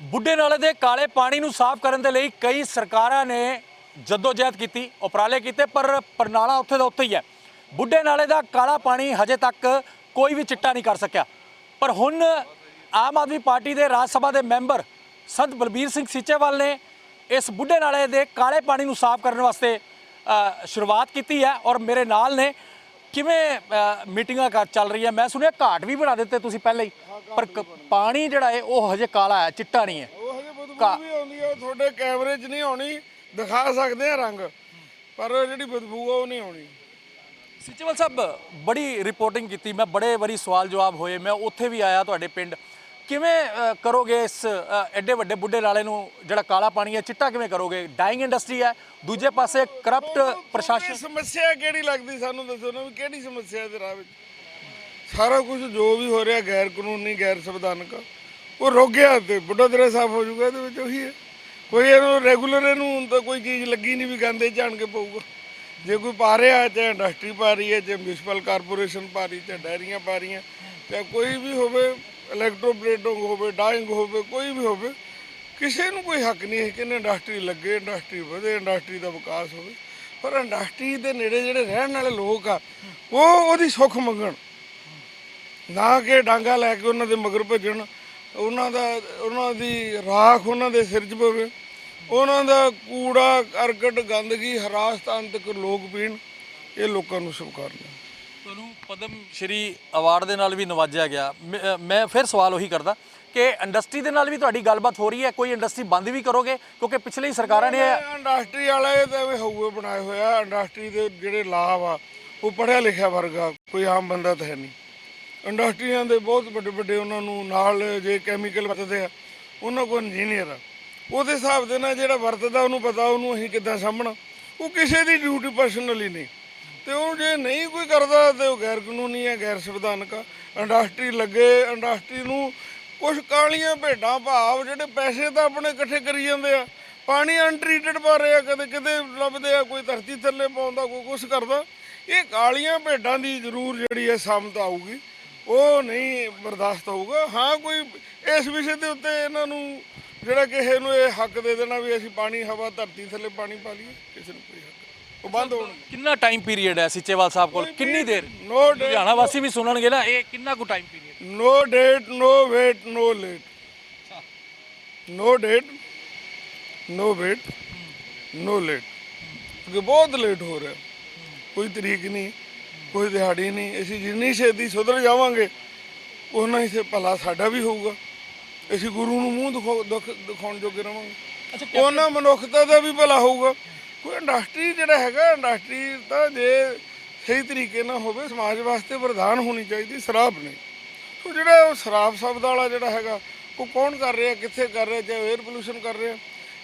ਬੁੱਢੇ ਨਾਲੇ ਦੇ ਕਾਲੇ ਪਾਣੀ ਨੂੰ ਸਾਫ਼ ਕਰਨ ਦੇ ਲਈ ਕਈ ਸਰਕਾਰਾਂ ਨੇ ਜਦੋਜਹਿਦ ਕੀਤੀ, ਉਪਰਾਲੇ ਕੀਤੇ, ਪਰ ਪਰਨਾਲਾ ਉੱਥੇ ਦਾ ਉੱਥੇ ਹੀ ਹੈ। ਬੁੱਢੇ ਨਾਲੇ ਦਾ ਕਾਲਾ ਪਾਣੀ ਹਜੇ ਤੱਕ ਕੋਈ ਵੀ ਚਿੱਟਾ ਨਹੀਂ ਕਰ ਸਕਿਆ। ਪਰ ਹੁਣ ਆਮ ਆਦਮੀ ਪਾਰਟੀ ਦੇ ਰਾਜ ਸਭਾ ਦੇ ਮੈਂਬਰ ਸੰਤ ਬਲਬੀਰ ਸਿੰਘ ਸੀਚੇਵਾਲ ਨੇ ਇਸ ਬੁੱਢੇ ਨਾਲੇ ਦੇ ਕਾਲੇ ਪਾਣੀ ਨੂੰ ਸਾਫ਼ ਕਰਨ ਵਾਸਤੇ ਸ਼ੁਰੂਆਤ ਕੀਤੀ ਹੈ ਔਰ ਮੇਰੇ ਨਾਲ ਨੇ ਕਿਵੇਂ ਮੀਟਿੰਗਾਂ ਕਰ ਚੱਲ ਰਹੀ ਹੈ ਮੈਂ ਸੁਣਿਆ ਘਾਟ ਵੀ ਬਣਾ ਦਿੱਤੇ ਤੁਸੀਂ ਪਹਿਲਾਂ ਹੀ। ਪਰ ਕ- ਪਾਣੀ ਜਿਹੜਾ ਹੈ ਉਹ ਹਜੇ ਕਾਲਾ ਹੈ ਚਿੱਟਾ ਨਹੀਂ ਹੈ। ਉਹ ਹਜੇ ਬਦਬੂ ਵੀ ਆਉਂਦੀ ਆ ਉਹ ਤੁਹਾਡੇ ਕੈਮਰੇ 'ਚ ਨਹੀਂ ਆਉਣੀ ਦਿਖਾ ਸਕਦੇ ਆ ਰੰਗ। ਪਰ ਉਹ ਜਿਹੜੀ ਬਦਬੂ ਆ ਉਹ ਨਹੀਂ ਆਉਣੀ। ਸਿਚੇਵਾਲ ਸਾਹਿਬ ਬੜੀ ਰਿਪੋਰਟਿੰਗ ਕੀਤੀ ਮੈਂ ਬੜੇ ਵਾਰੀ ਸਵਾਲ ਜਵਾਬ ਹੋਏ ਮੈਂ ਉੱਥੇ ਵੀ ਆਇਆ ਤੁਹਾਡੇ ਪਿੰਡ। ਕਿਵੇਂ ਕਰੋਗੇ ਇਸ ਐਡੇ ਵੱਡੇ ਬੁੱਢੇ ਨਾਲੇ ਨੂੰ ਜਿਹੜਾ ਕਾਲਾ ਪਾਣੀ ਹੈ ਚਿੱਟਾ ਕਿਵੇਂ ਕਰੋਗੇ? ਡਾਈਂਗ ਇੰਡਸਟਰੀ ਹੈ ਦੂਜੇ ਪਾਸੇ ਕਰਪਟ ਪ੍ਰਸ਼ਾਸਨ ਸਮੱਸਿਆ ਕਿਹੜੀ ਲੱਗਦੀ ਸਾਨੂੰ ਦੱਸੋ ਨਾ ਵੀ ਕਿਹੜੀ ਸਮੱਸਿਆ ਦੇ ਰਾਹ ਵਿੱਚ? ਸਾਰਾ ਕੁਝ ਜੋ ਵੀ ਹੋ ਰਿਹਾ ਗੈਰ ਕਾਨੂੰਨੀ ਗੈਰ ਸੰਵਿਧਾਨਕ ਉਹ ਰੁਕ ਗਿਆ ਤੇ ਬੁੱਢਾ ਦਰੇ ਸਾਫ਼ ਹੋ ਜਾਊਗਾ ਇਹਦੇ ਵਿੱਚ ਉਹੀ ਹੈ। ਕੋਈ ਇਹਨੂੰ ਰੈਗੂਲਰ ਇਹਨੂੰ ਹੁਣ ਤਾਂ ਕੋਈ ਚੀਜ਼ ਲੱਗੀ ਨਹੀਂ ਵੀ ਗੰਦੇ ਜਾਣ ਕੇ ਪਊਗਾ। ਜੇ ਕੋਈ ਪਾ ਰਿਹਾ ਚਾਹੇ ਇੰਡਸਟਰੀ ਪਾ ਰਹੀ ਹੈ ਚਾਹੇ ਮਿਊਨਿਸਪਲ ਕਾਰਪੋਰੇਸ਼ਨ ਪਾ ਰਹੀ ਚਾਹੇ ਡੈਰੀਆਂ ਪਾ ਰਹੀਆਂ ਚਾਹੇ ਕੋਈ ਵੀ ਹੋਵੇ ਇਲੈਕਟ੍ਰੋਪਲੇਟਿੰਗ ਹੋਵੇ ਡਾਈਂਗ ਹੋਵੇ, ਕੋਈ ਵੀ ਹੋਵੇ, ਕਿਸੇ ਨੂੰ ਕੋਈ ਹੱਕ ਨਹੀਂ ਹੈ ਕਿ ਇੰਡਸਟਰੀ ਲੱਗੇ, ਇੰਡਸਟਰੀ ਵਧੇ, ਇੰਡਸਟਰੀ ਦਾ ਵਿਕਾਸ ਹੋਵੇ। ਪਰ ਇੰਡਸਟਰੀ ਦੇ ਨੇੜੇ ਜਿਹੜੇ ਰਹਿਣ ਵਾਲੇ ਲੋਕ ਆ, ਉਹ ਉਹਦੀ ਸੁੱਖ ਮੰਗਣ। ਨਾ ਕਿ ਡਾਂਗਾ ਲੈ ਕੇ ਉਹਨਾਂ ਦੇ ਮਗਰ ਭੱਜਣ, ਉਹਨਾਂ ਦਾ, ਉਹਨਾਂ ਦੀ ਰਾਖ ਉਹਨਾਂ ਦੇ ਸਿਰ 'ਚ ਪਵੇ। ਉਹਨਾਂ ਦਾ ਕੂੜਾ, ਕਰਕਟ, ਗੰਦਗੀ ਹਰਾਸਤਾਂਤਕ ਲੋਕ ਪੀਣ, ਇਹ ਲੋਕਾਂ ਨੂੰ ਸਵੀਕਾਰ ਪਦਮ ਸ਼੍ਰੀ ਅਵਾਰਡ ਦੇ ਨਾਲ ਵੀ ਨਵਾਜਿਆ ਗਿਆ। ਮੈਂ- ਮੈਂ ਫਿਰ ਸਵਾਲ ਉਹੀ ਕਰਦਾ ਕਿ ਇੰਡਸਟਰੀ ਦੇ ਨਾਲ ਵੀ ਤੁਹਾਡੀ ਗੱਲਬਾਤ ਹੋ ਰਹੀ ਹੈ? ਕੋਈ ਇੰਡਸਟਰੀ ਬੰਦ ਵੀ ਕਰੋਗੇ? ਕਿਉਂਕਿ ਪਿਛਲੇ ਹੀ ਸਰਕਾਰਾਂ ਨੇ ਇਹ ਇੰਡਸਟਰੀ ਵਾਲੇ ਤਾਂ ਐਵੇਂ ਹਊਏ ਬਣਾਏ ਹੋਇਆ ਇੰਡਸਟਰੀ ਦੇ ਜਿਹੜੇ ਲਾਭ ਆ, ਉਹ ਪੜ੍ਹਿਆ ਲਿਖਿਆ ਵਰਗਾ, ਕੋਈ ਆਮ ਬੰਦਾ ਤਾਂ ਹੈ ਨਹੀਂ। ਇੰਡਸਟਰੀਆਂ ਦੇ ਬਹੁਤ ਵੱਡੇ ਵੱਡੇ ਉਹਨਾਂ ਨੂੰ ਨਾਲ ਜੇ ਕੈਮੀਕਲ ਵਰਤਦੇ ਆ, ਉਹਨਾਂ ਕੋਲ ਇੰਜੀਨੀਅਰ ਆ। ਉਹਦੇ ਹਿਸਾਬ ਦੇ ਨਾਲ ਜਿਹੜਾ ਵਰਤਦਾ, ਉਹਨੂੰ ਪਤਾ, ਉਹਨੂੰ ਅਸੀਂ ਕਿੱਦਾਂ ਸਾਂਭਣਾ। ਉਹ ਕਿਸੇ ਦੀ ਡਿਊਟੀ ਪਰਸਨਲੀ ਨਹੀਂ। ਤੇ ਉਹ ਜੇ ਨਹੀਂ ਕੋਈ ਕਰਦਾ ਤੇ ਉਹ ਗੈਰ ਕਾਨੂੰਨੀ ਹੈ, ਗੈਰ ਸੰਵਿਧਾਨਕ ਆ। ਇੰਡਸਟਰੀ ਲੱਗੇ, ਇੰਡਸਟਰੀ ਨੂੰ ਕੁਝ ਕਾਲੀਆਂ ਭੇਡਾਂ ਭਾਵ ਜਿਹੜੇ ਪੈਸੇ ਤਾਂ ਆਪਣੇ ਇਕੱਠੇ ਕਰੀ ਜਾਂਦੇ ਆ। ਪਾਣੀ ਅਨਟ੍ਰੀਟਡ ਪਾ ਰਹੇ ਆ, ਕਦੇ ਕਿਤੇ ਲੱਭਦੇ ਆ, ਕੋਈ ਧਰਤੀ ਥੱਲੇ ਪਾਉਂਦਾ, ਕੋਈ ਕੁਝ ਕਰਦਾ। ਇਹ ਕਾਲੀਆਂ ਭੇਡਾਂ ਦੀ ਜ਼ਰੂਰ ਜਿਹੜੀ ਹੈ ਸਾਮਤ ਆਊਗੀ। ਉਹ ਨਹੀਂ ਬਰਦਾਸ਼ਤ ਹੋਊਗਾ। ਹਾਂ, ਕੋਈ ਇਸ ਵਿਸ਼ੇ ਦੇ ਉੱਤੇ ਇਹਨਾਂ ਨੂੰ ਜਿਹੜਾ ਕਿਸੇ ਨੂੰ ਇਹ ਹੱਕ ਦੇ ਦੇਣਾ ਵੀ ਅਸੀਂ ਪਾਣੀ, ਹਵਾ, ਧਰਤੀ ਥੱਲੇ ਪਾਣੀ ਪਾ ਲਈਏ, ਕਿਸੇ ਨੂੰ ਕੋਈ ਹੱਕ ਉਹ ਬੰਦ ਹੋਣ। ਕਿੰਨਾ ਟਾਈਮ ਪੀਰੀਅਡ ਹੈ ਸਿੱਚੇਵਾਲ ਸਾਹਿਬ ਕੋਲ? ਕਿੰਨੀ ਦੇਰ? ਨੋ ਲੁਧਿਆਣਾ ਵਾਸੀ ਵੀ ਸੁਣਨਗੇ ਨਾ ਇਹ ਕਿੰਨਾ ਕੁ time period no date no wait no late no date no wait no late ਕਿਉਂਕਿ ਬਹੁਤ ਲੇਟ ਹੋ ਰਿਹਾ। ਕੋਈ ਤਰੀਕ ਨਹੀਂ ਕੋਈ ਦਿਹਾੜੀ ਨਹੀਂ। ਅਸੀਂ ਜਿੰਨੀ ਛੇਤੀ ਸੁਧਰ ਜਾਵਾਂਗੇ ਉਹਨਾਂ ਹੀ ਸੇ ਭਲਾ ਸਾਡਾ ਵੀ ਹੋਊਗਾ। ਅਸੀਂ ਗੁਰੂ ਨੂੰ ਮੂੰਹ ਦਿਖਾਉ ਦਿਖ- ਦਿਖਾਉਣ ਜੋਗੇ ਰਵਾਂਗੇ। ਉਹਨਾਂ ਮਨੁੱਖਤਾ ਦਾ ਵੀ ਭਲਾ ਹੋਊਗਾ। ਕੋਈ ਇੰਡਸਟਰੀ ਜਿਹੜਾ ਹੈਗਾ, ਇੰਡਸਟਰੀ ਤਾਂ ਜੇ ਸਹੀ ਤਰੀਕੇ ਨਾਲ ਹੋਵੇ, ਸਮਾਜ ਵਾਸਤੇ ਵਰਦਾਨ ਹੋਣੀ ਚਾਹੀਦੀ ਸ਼ਰਾਬ ਨਹੀਂ। ਸੋ ਜਿਹੜਾ ਉਹ ਸ਼ਰਾਬ ਸ਼ਬਦ ਵਾਲਾ ਜਿਹੜਾ ਹੈਗਾ, ਉਹ ਕੌਣ ਕਰ ਰਿਹਾ, ਕਿੱਥੇ ਕਰ ਰਿਹਾ, ਚਾਹੇ 에ਅਰ ਪੋਲੂਸ਼ਨ ਕਰ ਰਿਹਾ,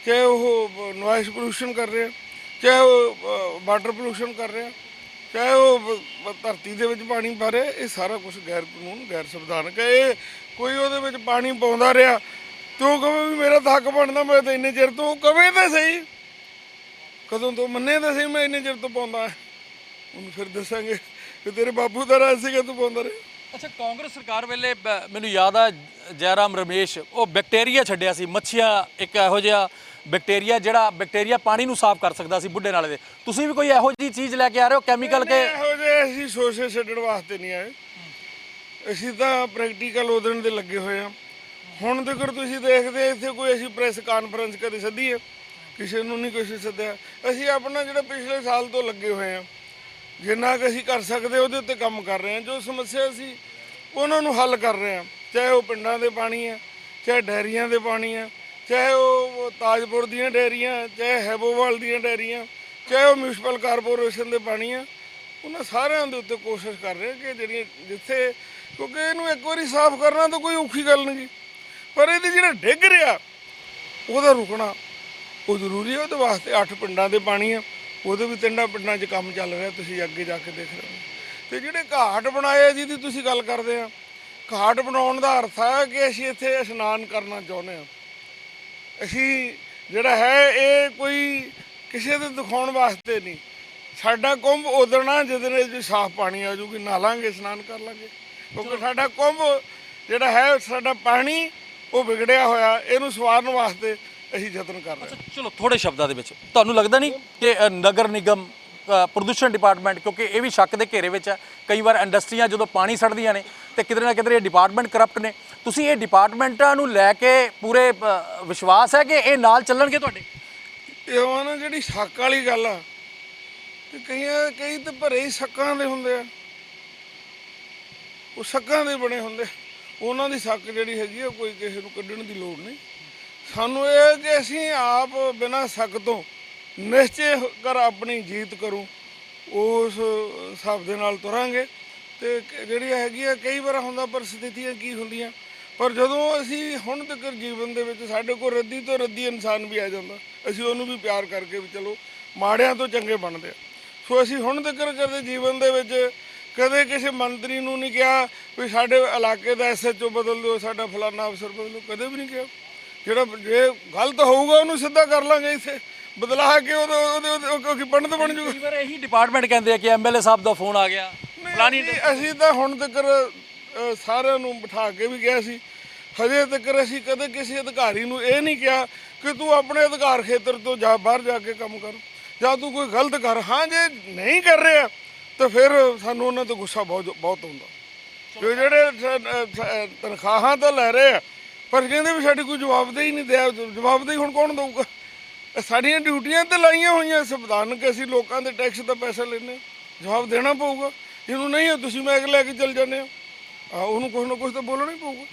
ਚਾਹੇ ਉਹ ਨੋਇਸ ਪੋਲੂਸ਼ਨ ਕਰ ਰਿਹਾ, ਚਾਹੇ ਉਹ ਵਾਟਰ ਪੋਲੂਸ਼ਨ ਕਰ ਰਿਹਾ, ਚਾਹੇ ਉਹ ਧਰਤੀ ਦੇ ਵਿੱਚ ਪਾਣੀ ਪਾ ਰਿਹਾ, ਇਹ ਸਾਰਾ ਕੁਝ ਗੈਰ ਕਾਨੂੰਨ, ਗੈਰ ਸੰਵਿਧਾਨਕ ਹੈ। ਇਹ ਕੋਈ ਉਹਦੇ ਵਿੱਚ ਪਾਣੀ ਪਾਉਂਦਾ ਰਿਹਾ, ਤੇ ਉਹ ਕਹੇ ਵੀ ਮੇਰਾ ਤਾਂ ਹੱਕ ਬਣਦਾ, ਮੈਂ ਤਾਂ ਇੰਨੇ ਚਿਰ ਤੋਂ ਕਵੇ ਤਾਂ ਸਹੀ। ਕਦੋਂ ਤੋਂ ਮੰਨੇ ਤਾਂ ਸਹੀ ਮੈਂ ਇੰਨੇ ਚਿਰ ਤੋਂ ਪਾਉਂਦਾ ਉਹਨੂੰ ਫਿਰ ਦੱਸਾਂਗੇ ਕਿ ਤੇਰੇ ਬਾਪੂ ਦਾ ਰਾਜ ਸੀਗਾ ਤੂੰ ਪਾਉਂਦਾ ਰਿਹਾ। ਅੱਛਾ ਕਾਂਗਰਸ ਸਰਕਾਰ ਵੇਲੇ ਬ- ਮੈਨੂੰ ਯਾਦ ਆ ਜੈਰਾਮ ਰਮੇਸ਼ ਉਹ ਬੈਕਟੀਰੀਆ ਛੱਡਿਆ ਸੀ ਮੱਛੀਆਂ ਇੱਕ ਇਹੋ ਜਿਹਾ ਬੈਕਟੀਰੀਆ ਜਿਹੜਾ ਬੈਕਟੀਰੀਆ ਪਾਣੀ ਨੂੰ ਸਾਫ਼ ਕਰ ਸਕਦਾ ਸੀ ਬੁੱਢੇ ਨਾਲੇ ਦੇ। ਤੁਸੀਂ ਵੀ ਕੋਈ ਇਹੋ ਜਿਹੀ ਚੀਜ਼ ਲੈ ਕੇ ਆ ਰਹੇ ਹੋ ਕੈਮੀਕਲ ਕੇ? ਇਹੋ ਜਿਹੇ ਅਸੀਂ ਸੋਸ਼ੇ ਛੱਡਣ ਵਾਸਤੇ ਨਹੀਂ ਆਏ। ਅਸੀਂ ਤਾਂ ਪ੍ਰੈਕਟੀਕਲ ਉਦਣ ਦੇ ਲੱਗੇ ਹੋਏ ਆ ਹੁਣ ਤੱਕ ਤੁਸੀਂ ਦੇਖਦੇ ਇੱਥੇ ਕੋਈ ਅਸੀਂ ਪ੍ਰੈਸ ਕਾਨਫਰੰਸ ਕਦੇ ਸੱਦੀ ਹੈ ਕਿਸੇ ਨੂੰ ਨਹੀਂ ਕਿਸੇ ਸੱਦਿਆ। ਅਸੀਂ ਆਪਣਾ ਜਿਹੜਾ ਪਿਛਲੇ ਸਾਲ ਤੋਂ ਲੱਗੇ ਹੋਏ ਆ ਜਿੰਨਾ ਕੁ ਅਸੀਂ ਕਰ ਸਕਦੇ ਉਹਦੇ ਉੱਤੇ ਕੰਮ ਕਰ ਰਹੇ ਹਾਂ। ਜੋ ਸਮੱਸਿਆ ਸੀ ਉਹਨਾਂ ਨੂੰ ਹੱਲ ਕਰ ਰਹੇ ਹਾਂ, ਚਾਹੇ ਉਹ ਪਿੰਡਾਂ ਦੇ ਪਾਣੀ ਹੈ, ਚਾਹੇ ਡੈਰੀਆਂ ਦੇ ਪਾਣੀ ਹੈ, ਚਾਹੇ ਉਹ ਉਹ ਤਾਜਪੁਰ ਦੀਆਂ ਡੈਰੀਆਂ, ਚਾਹੇ ਹੈਬੋਵਾਲ ਦੀਆਂ ਡੈਰੀਆਂ, ਚਾਹੇ ਉਹ ਮਿਊਨਿਸਪਲ ਕਾਰਪੋਰੇਸ਼ਨ ਦੇ ਪਾਣੀ ਆ ਉਹਨਾਂ ਸਾਰਿਆਂ ਦੇ ਉੱਤੇ ਕੋਸ਼ਿਸ਼ ਕਰ ਰਹੇ ਕਿ ਜਿਹੜੀਆਂ ਜਿੱਥੇ, ਕਿਉਂਕਿ ਇਹਨੂੰ ਇੱਕ ਵਾਰੀ ਸਾਫ਼ ਕਰਨਾ ਤਾਂ ਕੋਈ ਔਖੀ ਗੱਲ ਨਹੀਂ ਪਰ ਇਹਦੇ ਜਿਹੜਾ ਡਿੱਗ ਰਿਹਾ, ਉਹਦਾ ਰੁਕਣਾ। ਉਹ ਜ਼ਰੂਰੀ ਹੈ ਉਹਦੇ ਵਾਸਤੇ ਅੱਠ ਪਿੰਡਾਂ ਦੇ ਪਾਣੀ ਆ। ਉਹਦੇ ਵੀ ਤਿੰਨਾਂ ਪਿੰਡਾਂ 'ਚ ਕੰਮ ਚੱਲ ਰਿਹਾ ਤੁਸੀਂ ਅੱਗੇ ਜਾ ਕੇ ਦੇਖ ਰਹੇ ਹੋ। ਤੇ ਜਿਹੜੇ ਘਾਟ ਬਣਾਏ ਜਿਹਦੀ ਤੁਸੀਂ ਗੱਲ ਕਰਦੇ ਆ ਘਾਟ ਬਣਾਉਣ ਦਾ ਅਰਥ ਹੈ ਕਿ ਅਸੀਂ ਇੱਥੇ ਇਸ਼ਨਾਨ ਕਰਨਾ ਚਾਹੁੰਦੇ ਆ। ਅਸੀਂ ਜਿਹੜਾ ਹੈ ਇਹ ਕੋਈ ਕਿਸੇ ਦੇ ਦਿਖਾਉਣ ਵਾਸਤੇ ਨਹੀਂ। ਸਾਡਾ ਕੁੰਭ ਉਦਣਾ ਜਿਹਦੇ ਵਿੱਚ ਸਾਫ਼ ਪਾਣੀ ਆ ਜੂਗੀ ਨਹਾਲਾਂਗੇ ਇਸ਼ਨਾਨ ਕਰ ਲਾਂਗੇ। ਕਿਉਂਕਿ ਸਾਡਾ ਕੁੰਭ ਜਿਹੜਾ ਹੈ ਸਾਡਾ ਪਾਣੀ ਉਹ ਵਿਗੜਿਆ ਹੋਇਆ ਇਹਨੂੰ ਸਵਾਰਨ ਵਾਸਤੇ ਅਸੀਂ ਯਤਨ ਕਰ ਰਹੇ। ਹਾਂ ਚਲੋ ਥੋੜੇ ਸ਼ਬਦਾਂ ਦੇ ਵਿੱਚ। ਤੁਹਾਨੂੰ ਲੱਗਦਾ ਨਹੀਂ ਕਿ ਅ, ਨਗਰ ਨਿਗਮ ਅ, ਪ੍ਰਦੂਸ਼ਣ ਡਿਪਾਰਟਮੈਂਟ ਕਿਉਂਕਿ ਇਹ ਵੀ ਸ਼ੱਕ ਦੇ ਘੇਰੇ ਵਿੱਚ ਹੈ ਕਈ ਵਾਰ ਇੰਡਸਟਰੀਆਂ ਜਦੋਂ ਪਾਣੀ ਛੱਡਦੀਆਂ ਨੇ ਤੇ ਕਿਤੇ ਨਾ ਕਿਤੇ ਇਹ ਡਿਪਾਰਟਮੈਂਟ ਕਰਪਟ ਨੇ। ਤੁਸੀਂ ਇਹ ਡਿਪਾਰਟਮੈਂਟਾਂ ਨੂੰ ਲੈ ਕੇ ਪੂਰੇ ਅ, ਵਿਸ਼ਵਾਸ ਹੈ ਕਿ ਇਹ ਨਾਲ ਚੱਲਣਗੇ ਤੁਹਾਡੇ? ਇਹ ਉਹ ਨਾ ਜਿਹੜੀ ਸ਼ੱਕ ਵਾਲੀ ਗੱਲ ਆ ਤੇ ਕਈਆਂ ਕਈ ਤੇ ਭਰੇ ਹੀ ਸ਼ੱਕਾਂ ਦੇ ਹੁੰਦੇ ਆ। ਉਹ ਸ਼ੱਕਾਂ ਦੇ ਬਣੇ ਹੁੰਦੇ ਉਹਨਾਂ ਦੀ ਸ਼ੱਕ ਜਿਹੜੀ ਹੈਗੀ ਆ ਕੋਈ ਕਿਸੇ ਨੂੰ ਕੱਢਣ ਦੀ ਲੋੜ ਨਹੀਂ। ਸਾਨੂੰ ਇਹ ਕਿ ਅਸੀਂ ਆਪ ਬਿਨਾਂ ਸ਼ੱਕ ਤੋਂ ਨਿਸ਼ਚੈ ਕਰ ਆਪਣੀ ਜੀਤ ਕਰੂੰ, ਉਸ ਹਿਸਾਬ ਦੇ ਨਾਲ ਤੁਰਾਂਗੇ। ਤੇ ਕ- ਜਿਹੜੀ ਹੈਗੀ ਆ, ਕਈ ਵਾਰ ਹੁੰਦਾ ਪਰਿਸਥਿਤੀਆਂ ਕੀ ਹੁੰਦੀਆਂ, ਪਰ ਜਦੋਂ ਅਸੀਂ ਹੁਣ ਤੱਕ ਜੀਵਨ ਦੇ ਵਿੱਚ ਸਾਡੇ ਕੋਲ ਰੱਦੀ ਤੋਂ ਰੱਦੀ ਇਨਸਾਨ ਵੀ ਆ ਜਾਂਦਾ, ਅਸੀਂ ਉਹਨੂੰ ਵੀ ਪਿਆਰ ਕਰਕੇ ਵੀ ਚਲੋ, ਮਾੜਿਆਂ ਤੋਂ ਚੰਗੇ ਬਣਦੇ ਆ। ਸੋ ਅਸੀਂ ਹੁਣ ਤੱਕ ਕਦੇ ਜੀਵਨ ਦੇ ਵਿੱਚ ਕਦੇ ਕਿਸੇ ਮੰਤਰੀ ਨੂੰ ਨਹੀਂ ਕਿਹਾ ਵੀ ਸਾਡੇ ਇਲਾਕੇ ਦਾ ਐਸਐਚਓ ਬਦਲ ਦਿਓ, ਸਾਡਾ ਫਲਾਨਾ ਅਫਸਰ ਬਦਲ ਦਿਓ, ਕਦੇ ਵੀ ਨਹੀਂ ਕਿਹਾ। ਜਿਹੜਾ ਜੇ ਗਲਤ ਹੋਊਗਾ ਉਹਨੂੰ ਸਿੱਧਾ ਕਰ ਲਾਂਗੇ ਇੱਥੇ। ਬਦਲਾ ਕੇ ਉਹਦੇ ਉਹਦੇ ਉਹਦੇ- ਉਹ ਕੀ ਪੰਡਤ ਬਣ ਜਾਊਗਾ ਕਈ ਵਾਰ ਇਹੀ ਡਿਪਾਰਟਮੈਂਟ ਕਹਿੰਦੇ ਆ ਕਿ ਐਮਐਲਏ ਸਾਹਿਬ ਦਾ ਫੋਨ ਆ ਗਿਆ। ਫਲਾਨੀ ਅਸੀਂ ਤਾਂ ਹੁਣ ਤੱਕ ਸਾਰਿਆਂ ਨੂੰ ਬਿਠਾ ਕੇ ਵੀ ਗਿਆ ਸੀ। ਹਜੇ ਤੱਕ ਅਸੀਂ ਕਦੇ ਕਿਸੇ ਅਧਿਕਾਰੀ ਨੂੰ ਇਹ ਨਹੀਂ ਕਿਹਾ ਕਿ ਤੂੰ ਆਪਣੇ ਅਧਿਕਾਰ ਖੇਤਰ ਤੋਂ ਜਾ ਬਾਹਰ ਜਾ ਕੇ ਕੰਮ ਕਰ। ਜਾਂ ਤੂੰ ਕੋਈ ਗਲਤ ਕਰ। ਹਾਂ ਜੇ ਨਹੀਂ ਕਰ ਰਿਹਾ ਤਾਂ ਫਿਰ ਸਾਨੂੰ ਉਹਨਾਂ ਤੋਂ ਗੁੱਸਾ ਬਹੁਤ ਬਹੁਤ ਹੁੰਦਾ। ਕਿ ਜਿਹੜੇ ਤਨਖਾਹਾਂ ਤਾਂ ਲੈ ਰਹੇ ਆ ਪਰ ਕਹਿੰਦੇ ਵੀ ਸਾਡੀ ਕੋਈ ਜਵਾਬਦੇਹੀ ਨਹੀਂ ਦਿਆ, ਜਵਾਬਦੇਹੀ ਹੁਣ ਕੌਣ ਦਊਗਾ? ਸਾਡੀਆਂ ਡਿਊਟੀਆਂ ਤੇ ਲਾਈਆਂ ਹੋਈਆਂ ਸੰਵਿਧਾਨਕ ਅਸੀਂ ਲੋਕਾਂ ਦੇ ਟੈਕਸ ਦਾ ਪੈਸਾ ਲੈਂਦੇ ਹਾਂ। ਜਵਾਬ ਦੇਣਾ ਪਊਗਾ। ਜਿਹਨੂੰ ਨਹੀਂ ਹੈ ਤੁਸੀਂ ਮੈਗ ਲੈ ਕੇ ਚੱਲ ਜਾਂਦੇ ਹੋ। ਆ ਉਹਨੂੰ ਕੁਛ ਨਾ ਕੁਛ ਤਾਂ ਬੋਲਣਾ ਹੀ ਪਊਗਾ।